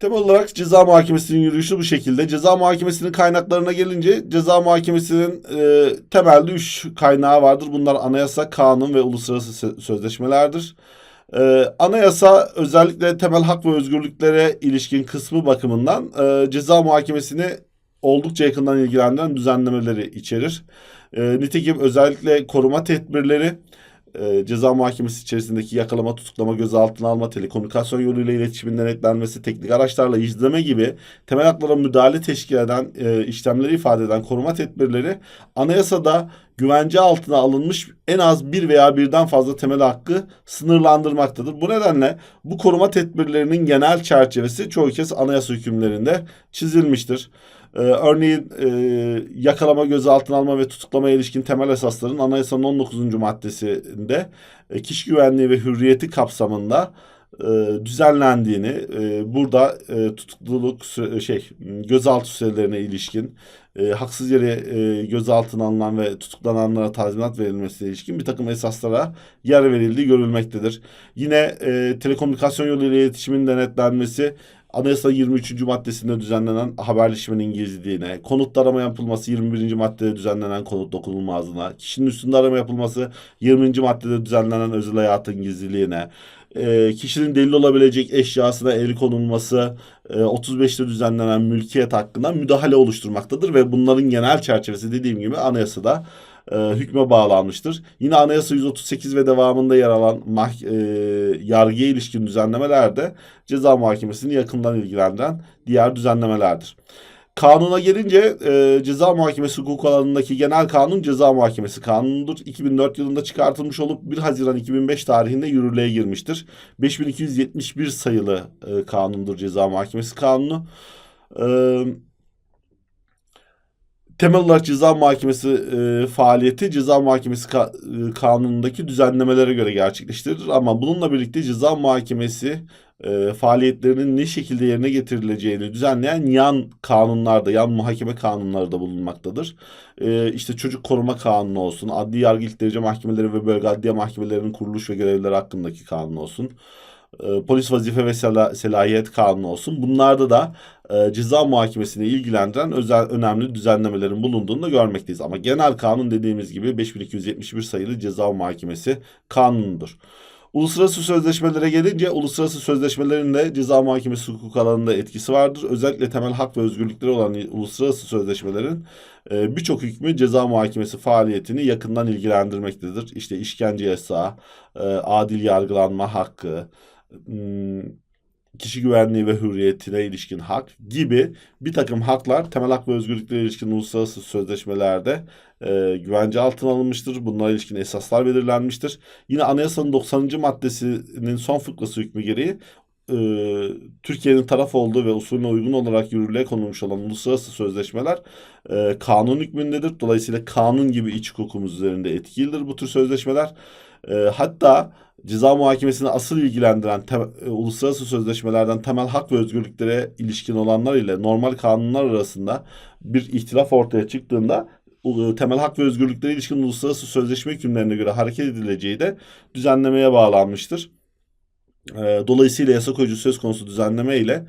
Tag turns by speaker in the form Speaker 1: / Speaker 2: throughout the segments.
Speaker 1: Temel olarak ceza muhakemesinin yürüyüşü bu şekilde. Ceza muhakemesinin kaynaklarına gelince ceza muhakemesinin e, temelde üç kaynağı vardır. Bunlar anayasa, kanun ve uluslararası sö- sözleşmelerdir. E, anayasa özellikle temel hak ve özgürlüklere ilişkin kısmı bakımından e, ceza muhakemesini oldukça yakından ilgilendiren düzenlemeleri içerir. E, nitekim özellikle koruma tedbirleri e, ceza muhakemesi içerisindeki yakalama, tutuklama, gözaltına alma, telekomünikasyon yoluyla iletişimin denetlenmesi, teknik araçlarla izleme gibi temel haklara müdahale teşkil eden e, işlemleri ifade eden koruma tedbirleri anayasada güvence altına alınmış en az bir veya birden fazla temel hakkı sınırlandırmaktadır. Bu nedenle bu koruma tedbirlerinin genel çerçevesi çoğu kez anayasa hükümlerinde çizilmiştir. Ee, örneğin e, yakalama, gözaltına alma ve tutuklamaya ilişkin temel esasların anayasanın 19. maddesinde e, kişi güvenliği ve hürriyeti kapsamında e, düzenlendiğini, e, burada e, tutukluluk süre- şey gözaltı sürelerine ilişkin e, haksız yere e, gözaltına alınan ve tutuklananlara tazminat verilmesine ilişkin bir takım esaslara yer verildiği görülmektedir. Yine e, telekomünikasyon yoluyla iletişimin denetlenmesi Anayasa 23. maddesinde düzenlenen haberleşmenin gizliliğine, konut arama yapılması 21. maddede düzenlenen konut dokunulmazlığına, kişinin üstünde arama yapılması 20. maddede düzenlenen özel hayatın gizliliğine, e, kişinin delil olabilecek eşyasına el konulması e, 35'te düzenlenen mülkiyet hakkında müdahale oluşturmaktadır ve bunların genel çerçevesi dediğim gibi anayasada e, hükme bağlanmıştır. Yine Anayasa 138 ve devamında yer alan mah- e, yargıya ilişkin düzenlemeler de ceza muhakemesini yakından ilgilendiren diğer düzenlemelerdir. Kanuna gelince e, ceza muhakemesi hukuk alanındaki genel kanun ceza muhakemesi kanunudur. 2004 yılında çıkartılmış olup 1 Haziran 2005 tarihinde yürürlüğe girmiştir. 5271 sayılı e, kanundur ceza muhakemesi kanunu. E, temel olarak ceza muhakemesi e, faaliyeti ceza muhakemesi ka- e, kanunundaki düzenlemelere göre gerçekleştirilir ama bununla birlikte ceza muhakemesi e, faaliyetlerinin ne şekilde yerine getirileceğini düzenleyen yan kanunlarda, yan muhakeme kanunları da bulunmaktadır. E, işte çocuk koruma kanunu olsun, adli yargı ilk derece mahkemeleri ve bölge adliye mahkemelerinin kuruluş ve görevleri hakkındaki kanun olsun. E, polis vazife ve sela- selahiyet kanunu olsun. Bunlarda da e, ceza muhakemesini ilgilendiren özel önemli düzenlemelerin bulunduğunu da görmekteyiz. Ama genel kanun dediğimiz gibi 5271 sayılı ceza muhakemesi kanunudur. Uluslararası sözleşmelere gelince uluslararası sözleşmelerin de ceza muhakemesi hukuk alanında etkisi vardır. Özellikle temel hak ve özgürlükleri olan uluslararası sözleşmelerin e, birçok hükmü ceza muhakemesi faaliyetini yakından ilgilendirmektedir. İşte işkence yasağı, e, adil yargılanma hakkı, kişi güvenliği ve hürriyetine ilişkin hak gibi bir takım haklar temel hak ve özgürlüklere ilişkin uluslararası sözleşmelerde e, güvence altına alınmıştır. Bunlara ilişkin esaslar belirlenmiştir. Yine anayasanın 90. maddesinin son fıkrası hükmü gereği e, Türkiye'nin taraf olduğu ve usulüne uygun olarak yürürlüğe konulmuş olan uluslararası sözleşmeler e, kanun hükmündedir. Dolayısıyla kanun gibi iç hukukumuz üzerinde etkilidir bu tür sözleşmeler. E, hatta ceza muhakemesini asıl ilgilendiren tem- e, uluslararası sözleşmelerden temel hak ve özgürlüklere ilişkin olanlar ile normal kanunlar arasında bir ihtilaf ortaya çıktığında u- temel hak ve özgürlüklere ilişkin uluslararası sözleşme hükümlerine göre hareket edileceği de düzenlemeye bağlanmıştır. E, Dolayısıyla yasa koyucu söz konusu düzenleme ile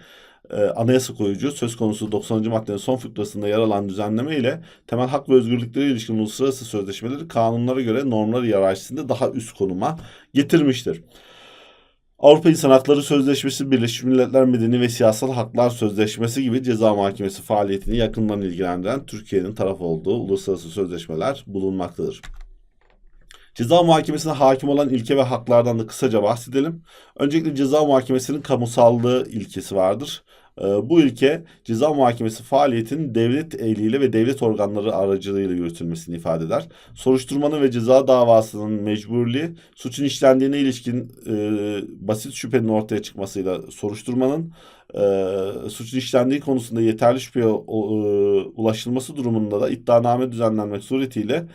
Speaker 1: e, anayasa koyucu söz konusu 90. maddenin son fıkrasında yer alan düzenleme ile temel hak ve özgürlüklere ilişkin uluslararası sözleşmeleri kanunlara göre normlar hiyerarşisinde daha üst konuma getirmiştir. Avrupa İnsan Hakları Sözleşmesi, Birleşmiş Milletler Medeni ve Siyasal Haklar Sözleşmesi gibi ceza muhakemesi faaliyetini yakından ilgilendiren Türkiye'nin taraf olduğu uluslararası sözleşmeler bulunmaktadır. Ceza muhakemesine hakim olan ilke ve haklardan da kısaca bahsedelim. Öncelikle ceza muhakemesinin kamusallığı ilkesi vardır. Ee, Bu ilke ceza muhakemesi faaliyetinin devlet eliyle ve devlet organları aracılığıyla yürütülmesini ifade eder. Soruşturmanın ve ceza davasının mecburluğu suçun işlendiğine ilişkin e, basit şüphenin ortaya çıkmasıyla soruşturmanın e, suçun işlendiği konusunda yeterli şüpheye e, ulaşılması durumunda da iddianame düzenlenmek suretiyle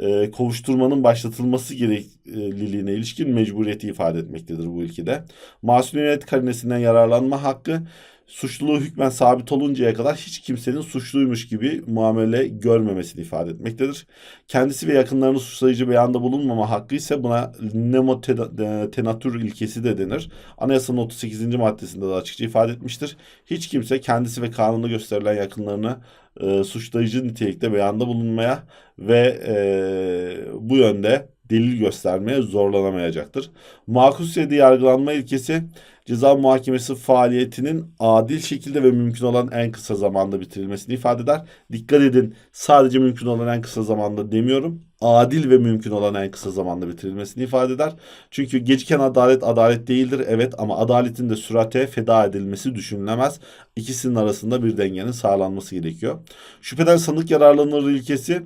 Speaker 1: e, kovuşturmanın başlatılması gerekliliğine ilişkin mecburiyeti ifade etmektedir bu ilkede. Masumiyet karinesinden yararlanma hakkı suçluluğu hükmen sabit oluncaya kadar hiç kimsenin suçluymuş gibi muamele görmemesini ifade etmektedir. Kendisi ve yakınlarının suçlayıcı beyanda bulunmama hakkı ise buna nemo te- e, ilkesi de denir. Anayasanın 38. maddesinde de açıkça ifade etmiştir. Hiç kimse kendisi ve kanunda gösterilen yakınlarını e, suçlayıcı nitelikte beyanda bulunmaya ve e, bu yönde delil göstermeye zorlanamayacaktır. Makus yedi yargılanma ilkesi ceza muhakemesi faaliyetinin adil şekilde ve mümkün olan en kısa zamanda bitirilmesini ifade eder. Dikkat edin sadece mümkün olan en kısa zamanda demiyorum. Adil ve mümkün olan en kısa zamanda bitirilmesini ifade eder. Çünkü geciken adalet adalet değildir evet ama adaletin de sürate feda edilmesi düşünülemez. İkisinin arasında bir dengenin sağlanması gerekiyor. Şüpheden sanık yararlanır ilkesi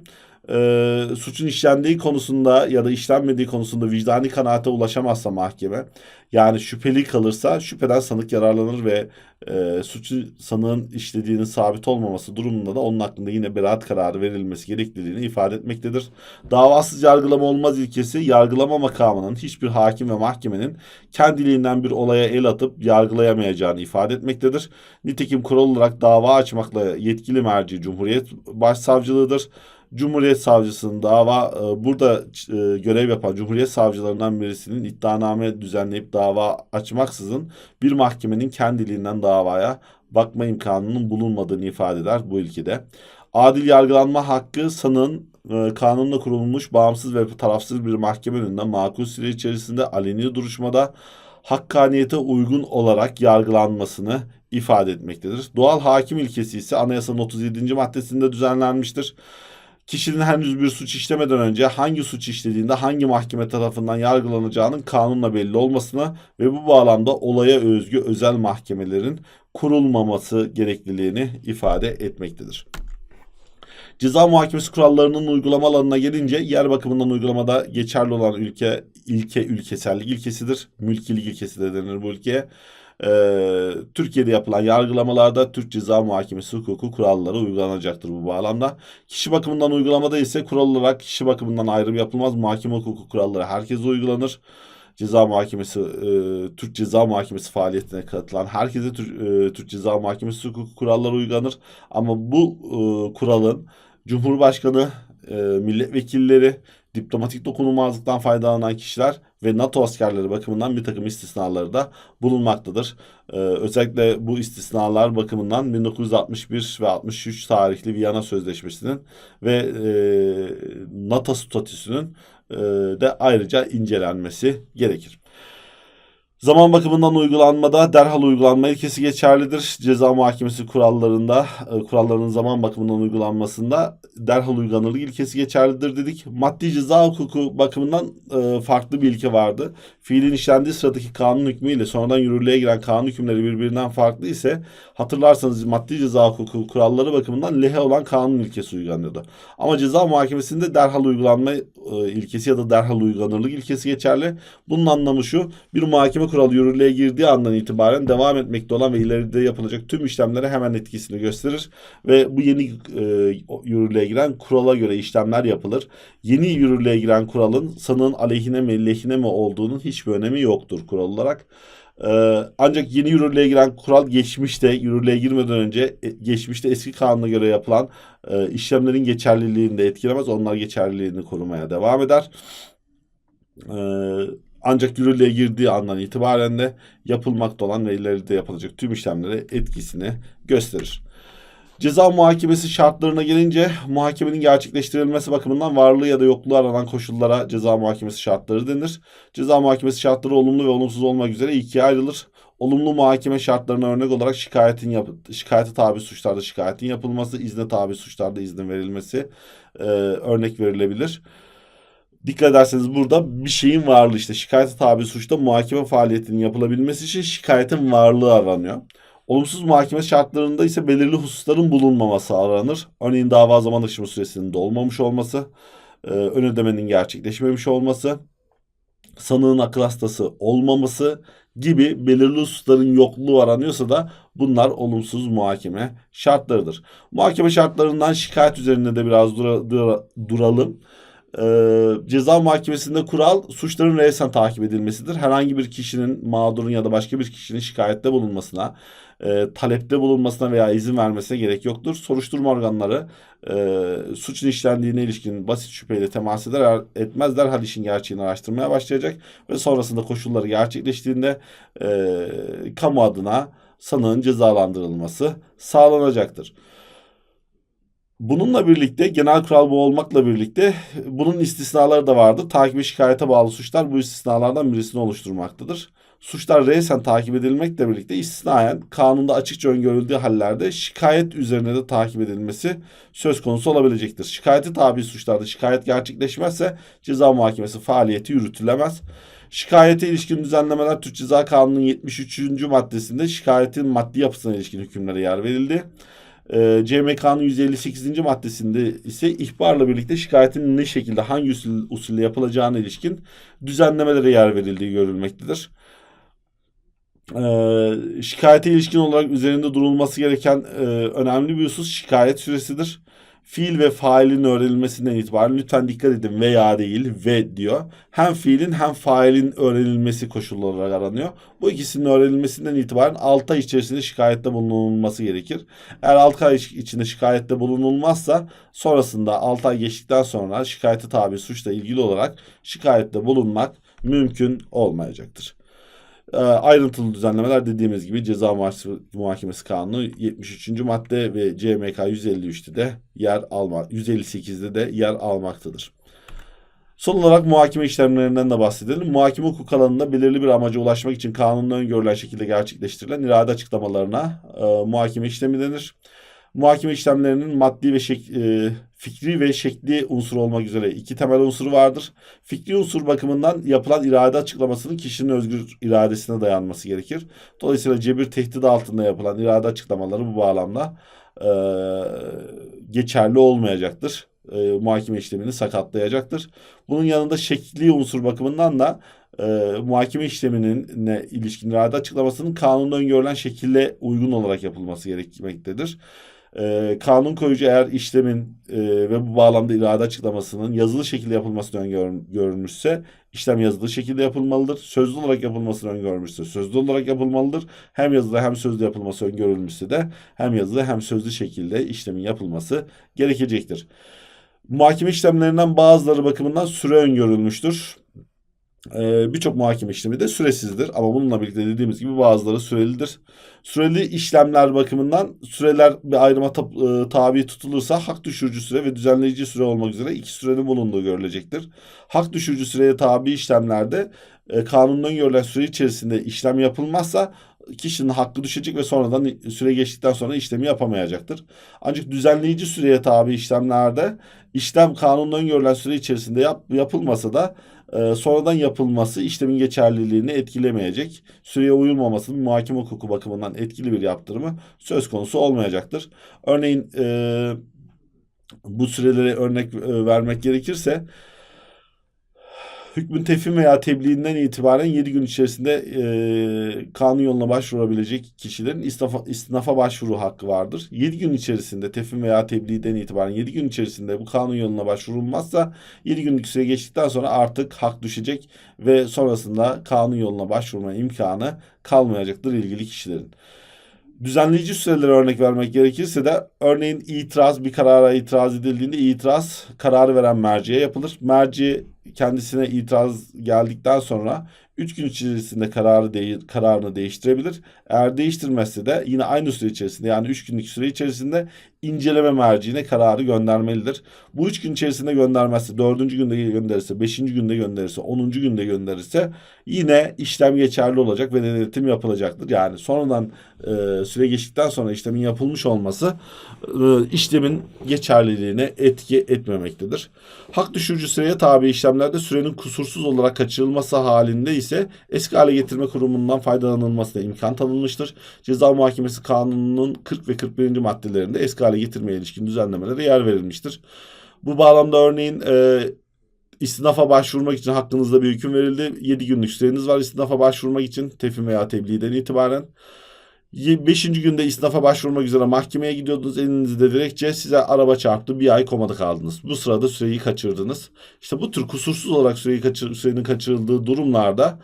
Speaker 1: e, suçun işlendiği konusunda ya da işlenmediği konusunda vicdani kanaate ulaşamazsa mahkeme yani şüpheli kalırsa şüpheden sanık yararlanır ve e, suçu sanığın işlediğinin sabit olmaması durumunda da onun hakkında yine beraat kararı verilmesi gerekliliğini ifade etmektedir. Davasız yargılama olmaz ilkesi yargılama makamının hiçbir hakim ve mahkemenin kendiliğinden bir olaya el atıp yargılayamayacağını ifade etmektedir. Nitekim kural olarak dava açmakla yetkili merci Cumhuriyet Başsavcılığıdır. Cumhuriyet Savcısının dava e, burada e, görev yapan Cumhuriyet Savcılarından birisinin iddianame düzenleyip dava açmaksızın bir mahkemenin kendiliğinden davaya bakma imkanının bulunmadığını ifade eder bu ilkede. Adil yargılanma hakkı sanığın e, kanunla kurulmuş bağımsız ve tarafsız bir mahkeme önünde makul süre içerisinde aleni duruşmada hakkaniyete uygun olarak yargılanmasını ifade etmektedir. Doğal hakim ilkesi ise anayasanın 37. maddesinde düzenlenmiştir kişinin henüz bir suç işlemeden önce hangi suç işlediğinde hangi mahkeme tarafından yargılanacağının kanunla belli olmasına ve bu bağlamda olaya özgü özel mahkemelerin kurulmaması gerekliliğini ifade etmektedir. Ceza muhakemesi kurallarının uygulama alanına gelince yer bakımından uygulamada geçerli olan ülke ilke ülkesellik ilkesidir. Mülkilik ilkesi de denir bu ülkeye. Ee, Türkiye'de yapılan yargılamalarda Türk Ceza Muhakemesi hukuku kuralları uygulanacaktır bu bağlamda. Kişi bakımından uygulamada ise kural olarak kişi bakımından ayrım yapılmaz. Muhakeme hukuku kuralları herkese uygulanır. Ceza Muhakemesi, e, Türk Ceza Muhakemesi faaliyetine katılan herkese Türk, e, Türk Ceza Muhakemesi hukuku kuralları uygulanır. Ama bu e, kuralın Cumhurbaşkanı, e, milletvekilleri, diplomatik dokunulmazlıktan faydalanan kişiler ve NATO askerleri bakımından bir takım istisnaları da bulunmaktadır. Ee, özellikle bu istisnalar bakımından 1961 ve 63 tarihli Viyana Sözleşmesi'nin ve e, NATO statüsünün e, de ayrıca incelenmesi gerekir. Zaman bakımından uygulanmada derhal uygulanma ilkesi geçerlidir. Ceza muhakemesi kurallarında, e, kuralların zaman bakımından uygulanmasında derhal uygulanırlık ilkesi geçerlidir dedik. Maddi ceza hukuku bakımından e, farklı bir ilke vardı. Fiilin işlendiği sıradaki kanun hükmüyle sonradan yürürlüğe giren kanun hükümleri birbirinden farklı ise hatırlarsanız maddi ceza hukuku kuralları bakımından lehe olan kanun ilkesi uygulanıyordu. Ama ceza muhakemesinde derhal uygulanma e, ilkesi ya da derhal uygulanırlık ilkesi geçerli. Bunun anlamı şu, bir muhakeme kuralı yürürlüğe girdiği andan itibaren devam etmekte olan ve ileride yapılacak tüm işlemlere hemen etkisini gösterir ve bu yeni e, yürürlüğe giren kurala göre işlemler yapılır. Yeni yürürlüğe giren kuralın sanığın aleyhine mi lehine mi olduğunun hiçbir önemi yoktur kural olarak. Ee, ancak yeni yürürlüğe giren kural geçmişte yürürlüğe girmeden önce e, geçmişte eski kanuna göre yapılan e, işlemlerin geçerliliğini de etkilemez. Onlar geçerliliğini korumaya devam eder. Ancak yürürlüğe girdiği andan itibaren de yapılmakta olan ve ileride yapılacak tüm işlemlere etkisini gösterir. Ceza muhakemesi şartlarına gelince muhakemenin gerçekleştirilmesi bakımından varlığı ya da yokluğu aranan koşullara ceza muhakemesi şartları denir. Ceza muhakemesi şartları olumlu ve olumsuz olmak üzere ikiye ayrılır. Olumlu muhakeme şartlarına örnek olarak şikayetin yap şikayete tabi suçlarda şikayetin yapılması, izne tabi suçlarda iznin verilmesi e, örnek verilebilir. Dikkat ederseniz burada bir şeyin varlığı işte şikayete tabi suçta muhakeme faaliyetinin yapılabilmesi için şikayetin varlığı aranıyor. Olumsuz muhakeme şartlarında ise belirli hususların bulunmaması aranır. Örneğin dava zaman aşımı süresinin dolmamış olması, e, ön ödemenin gerçekleşmemiş olması, sanığın akıl hastası olmaması gibi belirli hususların yokluğu aranıyorsa da bunlar olumsuz muhakeme şartlarıdır. Muhakeme şartlarından şikayet üzerinde de biraz dura, dura, duralım. Ee, ceza mahkemesinde kural suçların resen takip edilmesidir. Herhangi bir kişinin mağdurun ya da başka bir kişinin şikayette bulunmasına, e, talepte bulunmasına veya izin vermesine gerek yoktur. Soruşturma organları e, suçun işlendiğine ilişkin basit şüpheyle temas eder etmez derhal işin gerçeğini araştırmaya başlayacak ve sonrasında koşulları gerçekleştiğinde e, kamu adına sanığın cezalandırılması sağlanacaktır. Bununla birlikte genel kural bu olmakla birlikte bunun istisnaları da vardır. Takibe şikayete bağlı suçlar bu istisnalardan birisini oluşturmaktadır. Suçlar resen takip edilmekle birlikte istisnayen kanunda açıkça öngörüldüğü hallerde şikayet üzerine de takip edilmesi söz konusu olabilecektir. Şikayeti tabi suçlarda şikayet gerçekleşmezse ceza muhakemesi faaliyeti yürütülemez. Şikayete ilişkin düzenlemeler Türk Ceza Kanunu'nun 73. maddesinde şikayetin maddi yapısına ilişkin hükümlere yer verildi. E, CMK'nın 158. maddesinde ise ihbarla birlikte şikayetin ne şekilde hangi usul, usulle yapılacağına ilişkin düzenlemelere yer verildiği görülmektedir. E, şikayete ilişkin olarak üzerinde durulması gereken e, önemli bir husus şikayet süresidir fiil ve failin öğrenilmesinden itibaren lütfen dikkat edin veya değil ve diyor. Hem fiilin hem failin öğrenilmesi koşullu olarak aranıyor. Bu ikisinin öğrenilmesinden itibaren 6 ay içerisinde şikayette bulunulması gerekir. Eğer 6 ay içinde şikayette bulunulmazsa sonrasında 6 ay geçtikten sonra şikayete tabi suçla ilgili olarak şikayette bulunmak mümkün olmayacaktır. E, ayrıntılı düzenlemeler dediğimiz gibi Ceza Muhakemesi Kanunu 73. madde ve CMK 153'te de yer alma 158'de de yer almaktadır. Son olarak muhakeme işlemlerinden de bahsedelim. Muhakeme hukuk alanında belirli bir amaca ulaşmak için kanunla öngörülen şekilde gerçekleştirilen irade açıklamalarına e, muhakeme işlemi denir. Muhakeme işlemlerinin maddi ve şek, e, fikri ve şekli unsur olmak üzere iki temel unsuru vardır. Fikri unsur bakımından yapılan irade açıklamasının kişinin özgür iradesine dayanması gerekir. Dolayısıyla cebir tehdit altında yapılan irade açıklamaları bu bağlamda e, geçerli olmayacaktır. E, muhakeme işlemini sakatlayacaktır. Bunun yanında şekli unsur bakımından da e, muhakeme işleminin ne ilişkin irade açıklamasının kanunda öngörülen şekilde uygun olarak yapılması gerekmektedir. E, kanun koyucu eğer işlemin e, ve bu bağlamda irade açıklamasının yazılı şekilde yapılmasını öngörmüşse işlem yazılı şekilde yapılmalıdır. Sözlü olarak yapılmasını öngörmüşse sözlü olarak yapılmalıdır. Hem yazılı hem sözlü yapılması öngörülmüşse de hem yazılı hem sözlü şekilde işlemin yapılması gerekecektir. Muhakeme işlemlerinden bazıları bakımından süre öngörülmüştür. Ee, Birçok muhakeme işlemi de süresizdir ama bununla birlikte dediğimiz gibi bazıları sürelidir. Süreli işlemler bakımından süreler bir ayrıma e, tabi tutulursa hak düşürücü süre ve düzenleyici süre olmak üzere iki sürenin bulunduğu görülecektir. Hak düşürücü süreye tabi işlemlerde e, kanundan görülen süre içerisinde işlem yapılmazsa kişinin hakkı düşecek ve sonradan süre geçtikten sonra işlemi yapamayacaktır. Ancak düzenleyici süreye tabi işlemlerde işlem kanundan görülen süre içerisinde yap, yapılmasa da e, sonradan yapılması işlemin geçerliliğini etkilemeyecek. Süreye uyulmamasının muhakeme hukuku bakımından etkili bir yaptırımı söz konusu olmayacaktır. Örneğin e, bu sürelere örnek e, vermek gerekirse hükmün tefhim veya tebliğinden itibaren 7 gün içerisinde e, kanun yoluna başvurabilecek kişilerin istinafa, istinafa başvuru hakkı vardır. 7 gün içerisinde tefhim veya tebliğden itibaren 7 gün içerisinde bu kanun yoluna başvurulmazsa 7 günlük süre geçtikten sonra artık hak düşecek ve sonrasında kanun yoluna başvurma imkanı kalmayacaktır ilgili kişilerin. Düzenleyici sürelere örnek vermek gerekirse de örneğin itiraz bir karara itiraz edildiğinde itiraz kararı veren merciye yapılır. Merci kendisine itiraz geldikten sonra 3 gün içerisinde kararı değil, kararını değiştirebilir. Eğer değiştirmezse de yine aynı süre içerisinde yani 3 günlük süre içerisinde inceleme merciğine kararı göndermelidir. Bu 3 gün içerisinde göndermezse 4. günde gönderirse 5. günde gönderirse 10. günde gönderirse yine işlem geçerli olacak ve denetim yapılacaktır. Yani sonradan e, süre geçtikten sonra işlemin yapılmış olması e, işlemin geçerliliğine etki etmemektedir. Hak düşürücü süreye tabi işlemlerde sürenin kusursuz olarak kaçırılması halinde ise eski hale getirme kurumundan faydalanılmasına imkan tanınmıştır. Ceza Muhakemesi Kanunu'nun 40 ve 41. maddelerinde eski hale getirmeye ilişkin düzenlemelere yer verilmiştir. Bu bağlamda örneğin e, istinafa başvurmak için hakkınızda bir hüküm verildi. 7 günlük süreniz var istinafa başvurmak için tefhim veya tebliğden itibaren. Beşinci günde isnafa başvurmak üzere mahkemeye gidiyordunuz. Elinizde dilekçe size araba çarptı. Bir ay komada kaldınız. Bu sırada süreyi kaçırdınız. İşte bu tür kusursuz olarak süreyi kaçır, sürenin kaçırıldığı durumlarda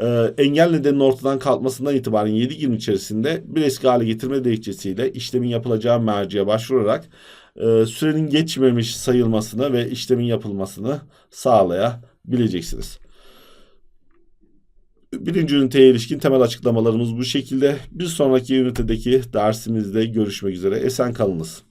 Speaker 1: e, engel nedeninin ortadan kalkmasından itibaren 7 gün içerisinde bir eski hale getirme dilekçesiyle işlemin yapılacağı merciye başvurarak e, sürenin geçmemiş sayılmasını ve işlemin yapılmasını sağlayabileceksiniz. Birinci üniteye ilişkin temel açıklamalarımız bu şekilde. Bir sonraki ünitedeki dersimizde görüşmek üzere. Esen kalınız.